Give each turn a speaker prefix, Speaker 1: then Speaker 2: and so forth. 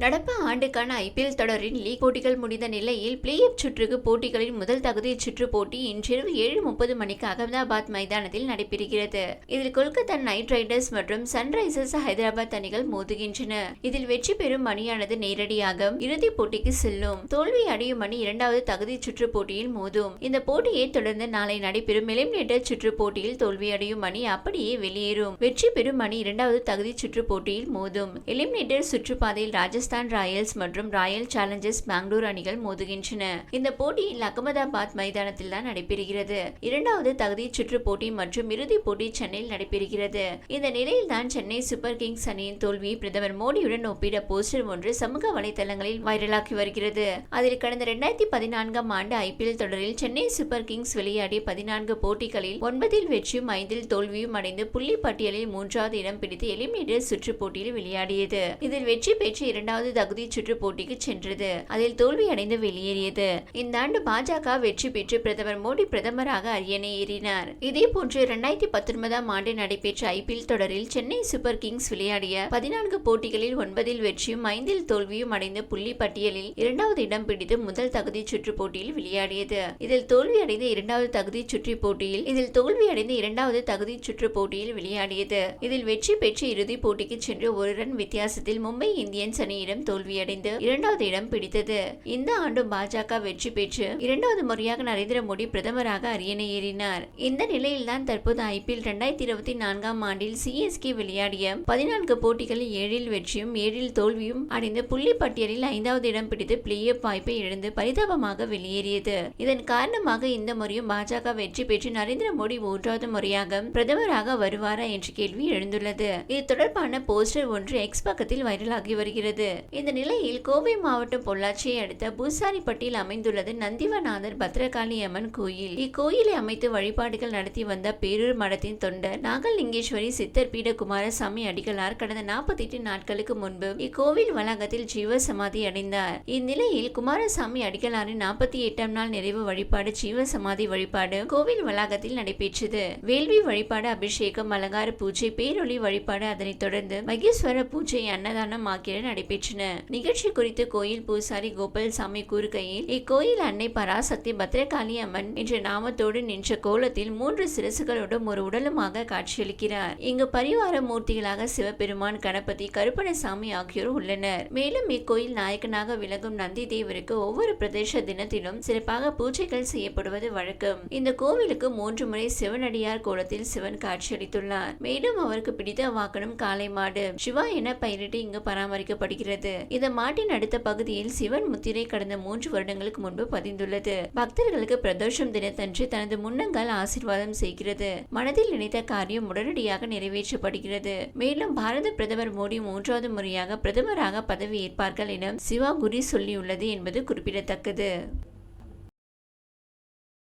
Speaker 1: நடப்பு ஆண்டுக்கான ஐபிஎல் தொடரின் லீக் போட்டிகள் முடிந்த நிலையில் பிளே ஆஃப் சுற்றுக்கு போட்டிகளின் முதல் தகுதி சுற்று போட்டி இன்றிரவு ஏழு முப்பது மணிக்கு அகமதாபாத் மைதானத்தில் நடைபெறுகிறது. இதில் கொல்கத்தா நைட் ரைடர்ஸ் மற்றும் சன்ரைசர்ஸ் ஹைதராபாத் அணிகள் மோதுகின்றன. இதில் வெற்றி பெறும் அணியானது நேரடியாக இறுதிப் போட்டிக்கு செல்லும். தோல்வி அடையும் அணி இரண்டாவது தகுதி சுற்று போட்டியில் மோதும். இந்த போட்டியை தொடர்ந்து நாளை நடைபெறும் எலிமினேட்டர் சுற்று போட்டியில் தோல்வியடையும் அணி அப்படியே வெளியேறும். வெற்றி பெறும் அணி இரண்டாவது தகுதி சுற்று போட்டியில் மோதும். எலிமினேட்டர் சுற்றுப்பாதையில் ராஜஸ்தான் ராயல்ஸ் மற்றும் ராயல் சேலஞ்சர்ஸ் பெங்களூர் அணிகள் மோதுகின்றன. இந்த போட்டியில் அகமதாபாத் மைதானத்தில் தான் நடைபெறுகிறது. இரண்டாவது தகுதி சுற்று போட்டி மற்றும் இறுதிப் போட்டி சென்னையில் நடைபெறுகிறது. இந்த நிலையில் தான் சென்னை சூப்பர் கிங்ஸ் அணியின் தோல்வியை பிரதமர் மோடியுடன் ஒப்பிட போஸ்டர் ஒன்று சமூக வலைதளங்களில் வைரலாகி வருகிறது. அதில் கடந்த இரண்டாயிரத்தி பதினான்காம் ஆண்டு ஐபிஎல் தொடரில் சென்னை சூப்பர் கிங்ஸ் விளையாடிய பதினான்கு போட்டிகளில் ஒன்பதில் வெற்றியும் ஐந்தில் தோல்வியும் அடைந்து புள்ளி பட்டியலில் மூன்றாவது இடம் பிடித்து எலிமினேட்டர் சுற்று போட்டியில் விளையாடியது. இதில் வெற்றி பெற்று இரண்டாவது தகுதி சுற்று போட்டிக்கு சென்றது. அதில் தோல்வி அடைந்து வெளியேறியது. இந்த ஆண்டு பாஜக வெற்றி பெற்று பிரதமர் மோடி பிரதமராக அரியணை ஏறினார். இதே போன்று இரண்டாயிரத்தி பத்தொன்பதாம் ஆண்டு நடைபெற்ற ஐபிஎல் தொடரில் சென்னை சூப்பர் கிங்ஸ் விளையாடிய பதினான்கு போட்டிகளில் ஒன்பதில் வெற்றியும் ஐந்தில் தோல்வியும் அடைந்த புள்ளி பட்டியலில் இரண்டாவது இடம் பிடித்து முதல் தகுதி சுற்று போட்டியில் விளையாடியது. இதில் தோல்வி அடைந்த இரண்டாவது தகுதி சுற்று போட்டியில் இதில் தோல்வி அடைந்த இரண்டாவது தகுதி சுற்று போட்டியில் விளையாடியது. இதில் வெற்றி பெற்று இறுதிப் போட்டிக்கு சென்று ஒரு ரன் வித்தியாசத்தில் மும்பை இந்தியன்ஸ் அணியிடம் இடம் தோல்வியடைந்து இரண்டாவது இடம் பிடித்தது. இந்த ஆண்டு பாஜக வெற்றி பெற்று இரண்டாவது முறையாக நரேந்திர மோடி பிரதமராக அரியணை ஏறினார். இந்த நிலையில்தான் தற்போது ஐபிஎல் இரண்டாயிரத்தி இருபத்தி நான்காம் ஆண்டில் சிஎஸ்கே விளையாடிய பதினான்கு போட்டிகளில் ஏழில் வெற்றியும் ஏழில் தோல்வியும் அடைந்து புள்ளி பட்டியலில் ஐந்தாவது இடம் பிடித்து பிளே ஆஃப் வாய்ப்பை இழந்து பரிதாபமாக வெளியேறியது. இதன் காரணமாக இந்த முறையும் பாஜக வெற்றி பெற்று நரேந்திர மோடி மூன்றாவது முறையாக பிரதமராக வருவாரா என்ற கேள்வி எழுந்துள்ளது. இது தொடர்பான போஸ்டர் ஒன்று எக்ஸ் பக்கத்தில் வைரலாகி வருகிறது. இந்த நிலையில் கோவை மாவட்டம் பொள்ளாச்சியை அடுத்த பூசாரிப்பட்டியில் அமைந்துள்ளது நந்திவநாதர் பத்ரகாளி அம்மன் கோயில். இக்கோயிலை அமைத்து வழிபாடுகள் நடத்தி வந்த பேரூர் மடத்தின் தொண்டர் நாகலிங்கேஸ்வரி சித்தர் பீட குமாரசாமி அடிகளார் கடந்த நாற்பத்தி எட்டு நாட்களுக்கு முன்பு இக்கோவில் வளாகத்தில் ஜீவ சமாதி அடைந்தார். இந்நிலையில் குமாரசாமி அடிகளாரின் நாற்பத்தி எட்டாம் நாள் நிறைவு வழிபாடு ஜீவ சமாதி வழிபாடு கோவில் வளாகத்தில் நடைபெற்றது. வேள்வி வழிபாடு அபிஷேகம் அலங்கார பூஜை பேரொளி வழிபாடு அதனைத் தொடர்ந்து மகேஸ்வர பூஜை அன்னதானம் ஆகியன நடைபெற்றன நிகழ்ச்சி குறித்து கோயில் பூசாரி கோபால்சாமி கூறுகையில் இக்கோயில் அன்னை பராசக்தி பத்ரகாளி அம்மன் என்ற நாமத்தோடு நின்ற கோலத்தில் மூன்று சிரசுகளுடன் ஒரு உடலுமாக காட்சியளிக்கிறார். இங்கு பரிவார மூர்த்திகளாக சிவபெருமான் கணபதி கருப்பணசாமி ஆகியோர் உள்ளனர். மேலும் இக்கோயில் நாயகனாக விளங்கும் நந்தி தேவருக்கு ஒவ்வொரு பிரதேச தினத்திலும் சிறப்பாக பூஜைகள் செய்யப்படுவது வழக்கம். இந்த கோவிலுக்கு மூன்று முறை சிவனடியார் கோலத்தில் சிவன் காட்சியளித்துள்ளார். மேலும் அவருக்கு பிடித்த வாகனம் காளை மாடு சிவா என பெயரிட்டு இங்கு பராமரிக்கப்படுகிறது. இந்த மாட்டின் அடுத்த பகுதியில் சிவன் முத்திரை கடந்த மூன்று வருடங்களுக்கு முன்பு பதிந்துள்ளது. பக்தர்களுக்கு பிரதோஷம் தினத்தன்று தனது முன்னங்கால் ஆசீர்வாதம் செய்கிறது. மனதில் நினைத்த காரியம் உடனடியாக நிறைவேற்றப்படுகிறது. மேலும் பாரத பிரதமர் மோடி மூன்றாவது முறையாக பிரதமராக பதவி ஏற்பார்கள் என சிவா குரி சொல்லியுள்ளது என்பது குறிப்பிடத்தக்கது.